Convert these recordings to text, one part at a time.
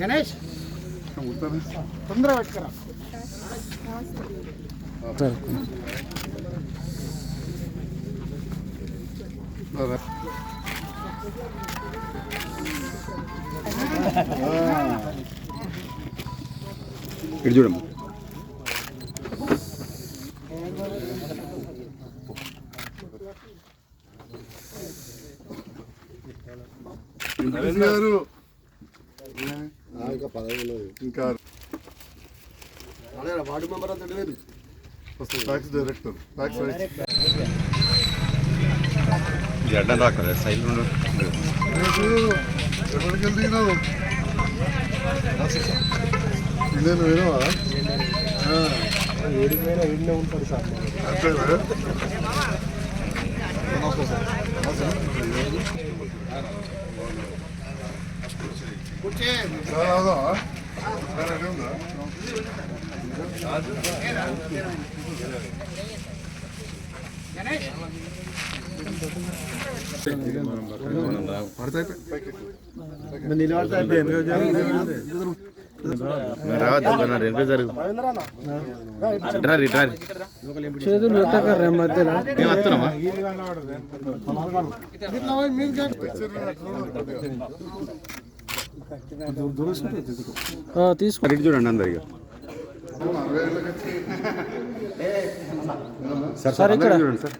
గణేష్ తొందరగా పెట్టుకురా ఇటు చూడమ్మా. గారు. ఇంకా పదవి ఇంకా వార్డు మెంబర్ అంతా లేదు ట్యాక్స్ డైరెక్టర్. ట్యాక్స్ అడ్డం రాకుండా సైడ్ నుండి. ఎక్కడికి వెళ్తున్నావు నేను వినవా ఏడిపోయినా ఏడినే ఉంటాడు సార్. అంతేనా సార్. అవుదామా సార్ ఎక్కడ చేతులు పెట్టకర్రే మధ్యలో. తీసుకో. చూడండి అందరికి సార్ సార్ ఇక్కడ. చూడండి సార్.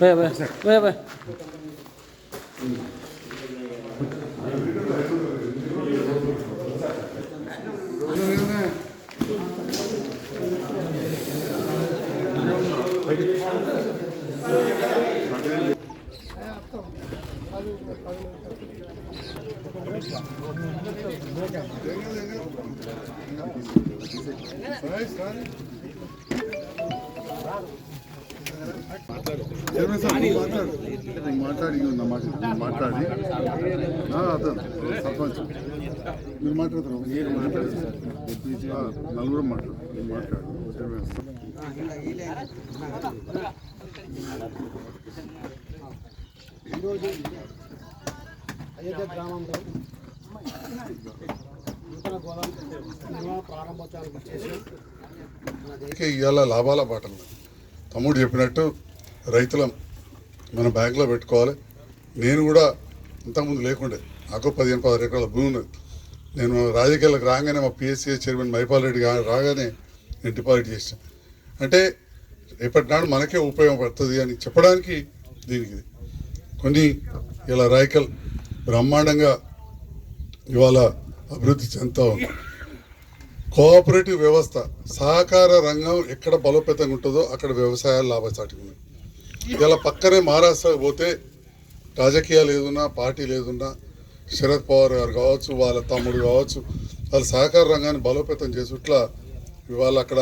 왜, 왜, 왜, 왜. Nice, nice. మాట్లాడు. మాట్లాడి మాట్లాడి. అతను సర్పంచ్. మీరు మాట్లాడతారు మీరు మాట్లాడు ఆ, నలుగురు మాట్లాడు. మాట్లాడు. ఈరోజు అయోధ్య గ్రామంలో నూతన చేసి ఇవాళ లాభాల పాటలు. తమ్ముడు చెప్పినట్టు రైతులం మన బ్యాంకులో పెట్టుకోవాలి. నేను కూడా ఇంతకుముందు లేకుండే. నాకు పదిహేను పదహారు ఎకరాల భూమి ఉన్నది. నేను రాజకీయాలకు రాగానే మా పిఎస్సీ చైర్మన్ మైపాల్ రెడ్డి రాగానే నేను డిపాజిట్ చేసాను అంటే రేపటి నాడు మనకే ఉపయోగపడుతుంది అని చెప్పడానికి దీనికి కొన్ని ఇలా రాయకల్ బ్రహ్మాండంగా ఇవాళ అభివృద్ధి చెందుతా ఉంది. కోఆపరేటివ్ వ్యవస్థ సహకార రంగం ఎక్కడ బలోపేతంగా ఉంటుందో అక్కడ వ్యవసాయాలు లాభసాటిగా ఉన్నాయి. ఇలా పక్కనే మహారాష్ట్ర పోతే రాజకీయాలు ఏదున్నా పార్టీలు ఏదున్నా శరద్ పవార్ గారు కావచ్చు వాళ్ళ తమ్ముడు కావచ్చు వాళ్ళ సహకార రంగాన్ని బలోపేతం చేసుట్లా ఇవాళ అక్కడ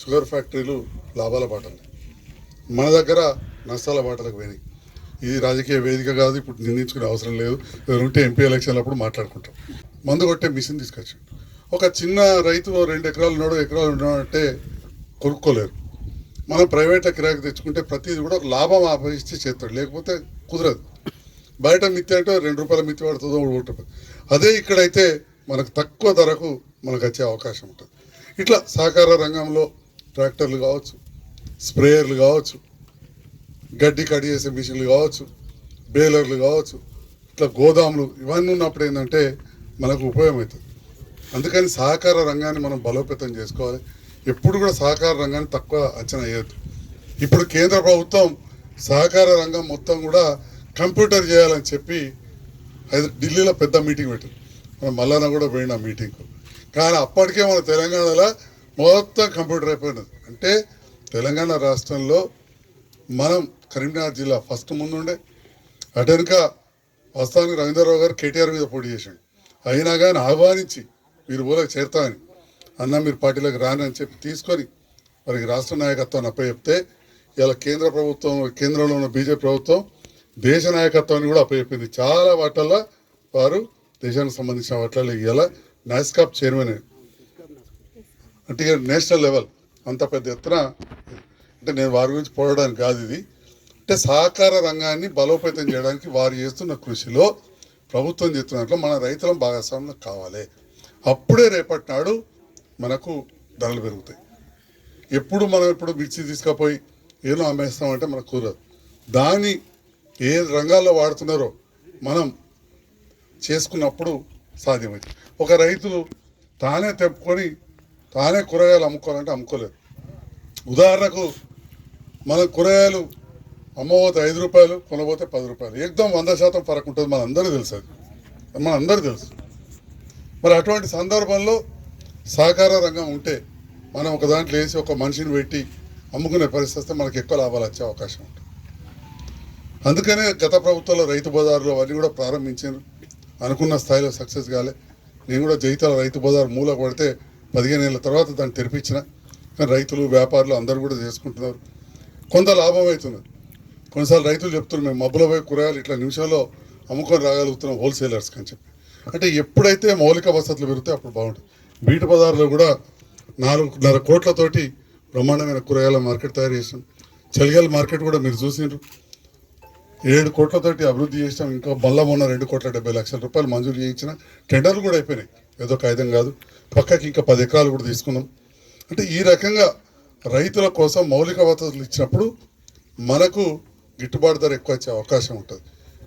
షుగర్ ఫ్యాక్టరీలు లాభాల బాటలు. మన దగ్గర నష్టాల బాటలకు పోయినాయి. ఇది రాజకీయ వేదిక కాదు ఇప్పుడు నిందించుకునే అవసరం లేదు. ఏదైనా ఉంటే ఎంపీ ఎలక్షన్లు అప్పుడు మాట్లాడుకుంటాం. మందు కొట్టే మిషన్ తీసుకొచ్చాడు ఒక చిన్న రైతు రెండు ఎకరాలు ఉన్నాడు ఎకరాలు ఉన్నాడంటే కొనుక్కోలేరు. మనం ప్రైవేట్లో కిరాకి తెచ్చుకుంటే ప్రతిది కూడా లాభం ఆపరిస్తే చేస్తాడు. లేకపోతే కుదరదు. బయట మిత్తి అంటే రెండు రూపాయల మిత్తి పడుతుందో ఉంటుంది. అదే ఇక్కడైతే మనకు తక్కువ ధరకు మనకు వచ్చే అవకాశం ఉంటుంది. ఇట్లా సహకార రంగంలో ట్రాక్టర్లు కావచ్చు స్ప్రేయర్లు కావచ్చు గడ్డి కట్ చేసే మిషన్లు కావచ్చు బేలర్లు కావచ్చు ఇట్లా గోదాములు ఇవన్నీ ఉన్నప్పుడు ఏంటంటే మనకు ఉపయోగం అవుతుంది అందుకని సహకార రంగాన్ని మనం బలోపేతం చేసుకోవాలి. ఎప్పుడు కూడా సహకార రంగాన్ని తక్కువ అంచనా వేయద్దు. ఇప్పుడు కేంద్ర ప్రభుత్వం సహకార రంగం మొత్తం కూడా కంప్యూటర్ చేయాలని చెప్పి ఢిల్లీలో పెద్ద మీటింగ్ పెట్టారు. మనం మల్లన్న కూడా పోయిన మీటింగ్కు. కానీ అప్పటికే మన తెలంగాణలో మొత్తం కంప్యూటర్ అయిపోయినది అంటే తెలంగాణ రాష్ట్రంలో మనం కరీంనగర్ జిల్లా ఫస్ట్ ముందుండే. అటు వస్తానికి రవీంద్రరావు గారు కేటీఆర్ మీద పోటీ చేశాడు అయినా కానీ ఆహ్వానించి మీరు ఊరకు చేరుతామని అన్న మీరు పార్టీలోకి రాని అని చెప్పి తీసుకొని వారికి రాష్ట్ర నాయకత్వాన్ని అప్పచెప్తే ఇలా కేంద్ర ప్రభుత్వం కేంద్రంలో ఉన్న బీజేపీ ప్రభుత్వం దేశ నాయకత్వాన్ని కూడా అప్పచెప్పింది. చాలా వాటల్లో వారు దేశానికి సంబంధించిన వాటిలో ఇలా నాస్కాప్ చైర్మన్. అంటే నేషనల్ లెవెల్ అంత పెద్ద ఎత్తున అంటే నేను వారి గురించి పోరాడడానికి కాదు ఇది. అంటే సహకార రంగాన్ని బలోపేతం చేయడానికి వారు చేస్తున్న కృషిలో ప్రభుత్వం చేస్తున్నట్లు మన రైతులం భాగస్వామ్యం కావాలి. అప్పుడే రేపటి నాడు మనకు ధరలు పెరుగుతాయి. ఎప్పుడు మనం ఎప్పుడు మిర్చి తీసుకుపోయి ఏదో అమ్మేస్తామంటే మనకు కుదరదు. దాన్ని ఏ రంగాల్లో వాడుతున్నారో మనం చేసుకున్నప్పుడు సాధ్యమైంది. ఒక రైతు తానే తెప్పుకొని తానే కూరగాయలు అమ్ముకోవాలంటే అమ్ముకోలేదు. ఉదాహరణకు మన కూరగాయలు అమ్మబోతే ఐదు రూపాయలు కొనబోతే పది రూపాయలు. ఎగ్దం వంద శాతం ఫరక్ ఉంటుంది మన అందరూ తెలుసు అది. మన అందరూ తెలుసు. మరి అటువంటి సందర్భంలో సహకార రంగం ఉంటే మనం ఒక దాంట్లో వేసి ఒక మనిషిని పెట్టి అమ్ముకునే పరిస్థితి వస్తే మనకి ఎక్కువ లాభాలు వచ్చే అవకాశం ఉంటుంది. అందుకనే గత ప్రభుత్వంలో రైతు బజార్లు అవన్నీ కూడా ప్రారంభించారు. అనుకున్న స్థాయిలో సక్సెస్ కాలే. నేను కూడా జైతాల రైతు బజార్ మూల పడితే పదిహేను ఏళ్ళ తర్వాత దాన్ని తెరిపించిన. కానీ రైతులు వ్యాపారులు అందరూ కూడా చేసుకుంటున్నారు. కొంత లాభం అవుతుంది. కొన్నిసార్లు రైతులు చెప్తున్నారు మేము మబ్బుల పోయి కూరగాయలు ఇట్లా నిమిషాల్లో అమ్ముకొని రాగలుగుతున్నాం హోల్సేలర్స్కి అని చెప్పి. అంటే ఎప్పుడైతే మౌలిక వసతులు పెరిగితే అప్పుడు బాగుంటుంది. బీట బజార్లో కూడా నాలుగున్నర కోట్లతోటి బ్రహ్మాండమైన కూరగాయల మార్కెట్ తయారు చేసాం చలిగాల మార్కెట్ కూడా మీరు చూసిండ్రు ఏడు కోట్లతోటి అభివృద్ధి చేసాం ఇంకా మళ్ళా ఉన్న రెండు కోట్ల డెబ్బై లక్షల రూపాయలు మంజూరు చేయించిన టెండర్లు కూడా అయిపోయినాయి. ఏదో కాగితం కాదు. పక్కకి ఇంకా పది ఎకరాలు కూడా తీసుకున్నాం. అంటే ఈ రకంగా రైతుల కోసం మౌలిక వసతులు ఇచ్చినప్పుడు మనకు గిట్టుబాటు ధర ఎక్కువ వచ్చే అవకాశం ఉంటుంది.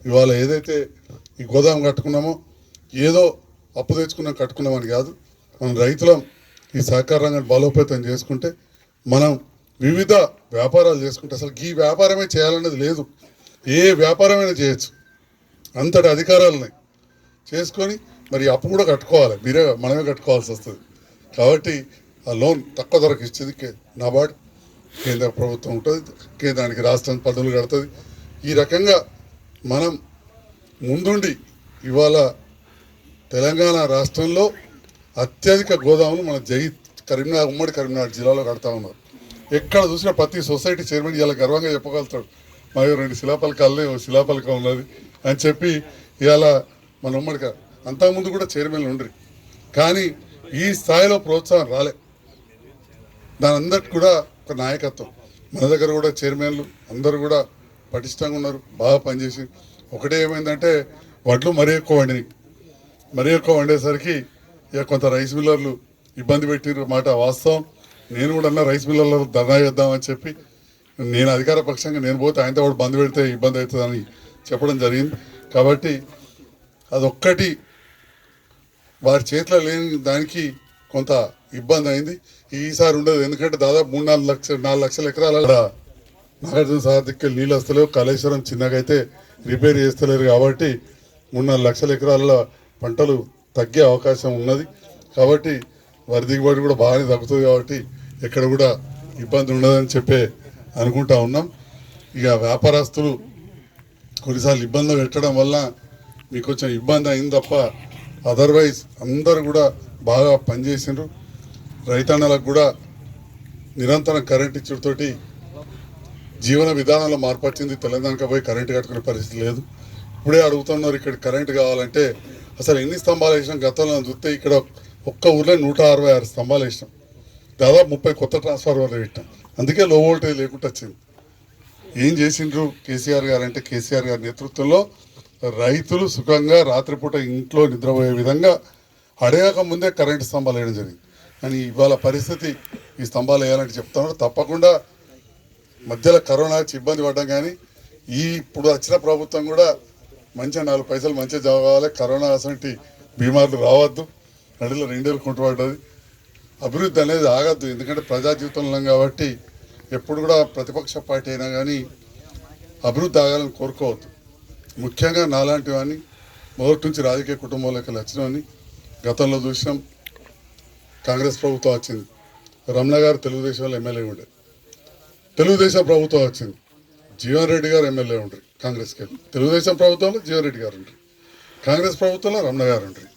ఇవాళ ఏదైతే ఈ గోదాం కట్టుకున్నామో ఏదో అప్పు తెచ్చుకున్నాం కట్టుకున్నామని కాదు. మనం రైతులం ఈ సహకార రంగాన్ని బలోపేతం చేసుకుంటే మనం వివిధ వ్యాపారాలు చేసుకుంటే అసలు ఈ వ్యాపారమే చేయాలనేది లేదు. ఏ వ్యాపారమైనా చేయొచ్చు. అంతటి అధికారాలు ఉన్నాయి చేసుకొని మరి అప్పు కూడా కట్టుకోవాలి. మీరే మనమే కట్టుకోవాల్సి వస్తుంది. కాబట్టి ఆ లోన్ తక్కువ ధరకు ఇచ్చేది కే- నాబార్డ్. కేంద్ర ప్రభుత్వం ఉంటుంది. కేంద్రానికి రాష్ట్రం పన్నులు కడుతుంది. ఈ రకంగా మనం ముందుండి ఇవాళ తెలంగాణ రాష్ట్రంలో అత్యధిక గోదాములు మన జై కరీంనగర్ ఉమ్మడి కరీంనగర్ జిల్లాలో కడతా ఉన్నారు. ఎక్కడ చూసినా ప్రతి సొసైటీ చైర్మన్ ఇలా గర్వంగా చెప్పగలుగుతాడు. మా రెండు శిలాపలకాలనే ఓ శిలాపలకం ఉన్నది అని చెప్పి ఇవాళ మన ఉమ్మడి అంతకుముందు కూడా చైర్మన్లు ఉండరు. కానీ ఈ స్థాయిలో ప్రోత్సాహం రాలే. దాని అందరికి కూడా ఒక నాయకత్వం. మన దగ్గర కూడా చైర్మన్లు అందరూ కూడా పటిష్టంగా ఉన్నారు బాగా పనిచేసి. ఒకటే ఏమైందంటే వడ్లు మరీ ఎక్కువ వండినాయి. మరీ ఎక్కువ వండేసరికి ఇక కొంత రైస్ మిల్లర్లు ఇబ్బంది పెట్టిన మాట వాస్తవం. నేను కూడా అన్న రైస్ మిల్లర్లు ధర్నా చేద్దామని చెప్పి నేను అధికార పక్షంగా నేను పోతే ఆయనతో కూడా బంద్ పెడితే ఇబ్బంది అవుతుందని చెప్పడం జరిగింది. కాబట్టి అదొక్కటి వారి చేతిలో లేని దానికి కొంత ఇబ్బంది అయింది. ఈసారి ఉండదు. ఎందుకంటే దాదాపు మూడు నాలుగు లక్షల నాలుగు లక్షల ఎకరాల నాగార్జున సాగర్ దిక్కు నీళ్ళు వస్తలేవు. కాళేశ్వరం చిన్నగా అయితే రిపేర్ చేస్తలేరు కాబట్టి మూడు నాలుగు లక్షల ఎకరాల పంటలు తగ్గే అవకాశం ఉన్నది. కాబట్టి వరి దిగుబడి కూడా బాగానే తగ్గుతుంది కాబట్టి ఎక్కడ కూడా ఇబ్బంది ఉండదని చెప్పే అనుకుంటా ఉన్నాం. ఇక వ్యాపారస్తులు కొన్నిసార్లు ఇబ్బందులు పెట్టడం వల్ల మీకు కొంచెం ఇబ్బంది అయింది తప్ప అదర్వైజ్ అందరూ కూడా బాగా పనిచేసిండ్రు. రైతన్నలకు కూడా నిరంతరం కరెంట్ ఇచ్చుడుతోటి జీవన విధానంలో మార్పు వచ్చింది. తెలంగాణకు పోయి కరెంటు కట్టుకునే పరిస్థితి లేదు. ఇప్పుడే అడుగుతున్నారు ఇక్కడ కరెంట్ కావాలంటే. అసలు ఎన్ని స్తంభాలు వేసినాం గతంలో చూస్తే ఇక్కడ ఒక్క ఊర్లో నూట అరవై ఆరు స్తంభాలు వేసినాం. దాదాపు ముప్పై కొత్త ట్రాన్స్ఫార్మర్లు పెట్టాం అందుకే లో వోల్టేజ్ లేకుండా వచ్చింది. ఏం చేసిండ్రు కేసీఆర్ గారు అంటే కేసీఆర్ గారి నేతృత్వంలో రైతులు సుఖంగా రాత్రిపూట ఇంట్లో నిద్రపోయే విధంగా అడగక ముందే కరెంటు స్తంభాలు వేయడం జరిగింది. కానీ ఇవాళ పరిస్థితి ఈ స్తంభాలు వేయాలంటే చెప్తున్నారు. తప్పకుండా మధ్యలో కరోనా వచ్చి ఇబ్బంది పడ్డం కానీ ఈ ఇప్పుడు వచ్చిన ప్రభుత్వం కూడా మంచిగా నాలుగు పైసలు మంచిగా కావాలి. కరోనా అసంటి బీమార్లు రావద్దు. నడిలో రెండేళ్ళు కుంటుపడ్డది. అభివృద్ధి అనేది ఆగద్దు. ఎందుకంటే ప్రజా జీవితంలో కాబట్టి ఎప్పుడు కూడా ప్రతిపక్ష పార్టీ అయినా కానీ అభివృద్ధి ఆగాలని కోరుకోవద్దు. ముఖ్యంగా నాలాంటి మొదటి నుంచి రాజకీయ కుటుంబంలోకి వచ్చినవని గతంలో చూసినాం. కాంగ్రెస్ ప్రభుత్వం వచ్చింది. రమణ గారు తెలుగుదేశంలో ఎమ్మెల్యే ఉండే. తెలుగుదేశం ప్రభుత్వం వచ్చింది. జీవన్ రెడ్డి గారు ఎమ్మెల్యే ఉండరు కాంగ్రెస్కి వెళ్ళి తెలుగుదేశం ప్రభుత్వంలో జీవన్ రెడ్డి గారు ఉండరు కాంగ్రెస్ ప్రభుత్వంలో రమణ గారు ఉండరు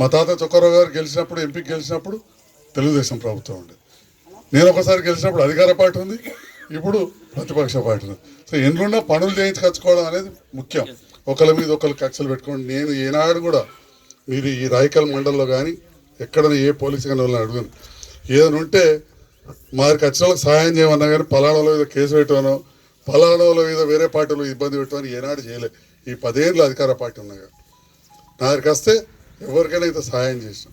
మా తాత చొక్కరావు గారు గెలిచినప్పుడు ఎంపీ గెలిచినప్పుడు తెలుగుదేశం ప్రభుత్వం ఉండేది నేను ఒకసారి గెలిచినప్పుడు అధికార పార్టీ ఉంది. ఇప్పుడు ప్రతిపక్ష పార్టీ ఉంది. సో ఎన్నున్నా పనులు చేయించుకొచ్చుకోవడం అనేది ముఖ్యం. ఒకరి మీద ఒకరు కక్షలు పెట్టుకోండి నేను ఏనాడు కూడా మీరు ఈ రాయకల్ మండలంలో కానీ ఎక్కడ ఏ పోలీస్ కానీ వాళ్ళని అడుగును. ఏదైనా ఉంటే మాకు వచ్చిన వాళ్ళకి సహాయం చేయమన్నా కానీ పలానాలో ఏదో కేసు పెట్టాను ఫలానాల మీద వేరే పార్టీలో ఇబ్బంది పెట్టమని ఏనాడు చేయలే. ఈ పదేళ్ళు అధికార పార్టీ ఉన్నాయి కదా. నా దగ్గరికి వస్తే ఎవరికైనా ఇంత సహాయం చేసాం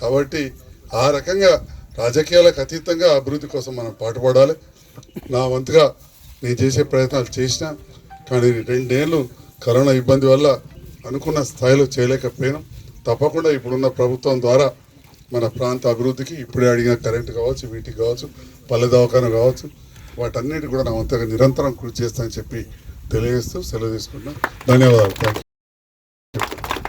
కాబట్టి ఆ రకంగా రాజకీయాలకు అతీతంగా అభివృద్ధి కోసం మనం పాటుపడాలి. నా వంతుగా నేను చేసే ప్రయత్నాలు చేసిన కానీ రెండేళ్ళు కరోనా ఇబ్బంది వల్ల అనుకున్న స్థాయిలో చేయలేకపోయినాం. తప్పకుండా ఇప్పుడున్న ప్రభుత్వం ద్వారా మన ప్రాంత అభివృద్ధికి ఇప్పుడే అడిగిన కరెంట్ కావచ్చు వీటికి కావచ్చు పల్లె దవాఖాన కావచ్చు వాటన్నిటి కూడా నా వంతుగా నిరంతరం కృషి చేస్తానని చెప్పి తెలియజేస్తూ సెలవు తీసుకుంటున్నాను ధన్యవాదాలు. థ్యాంక్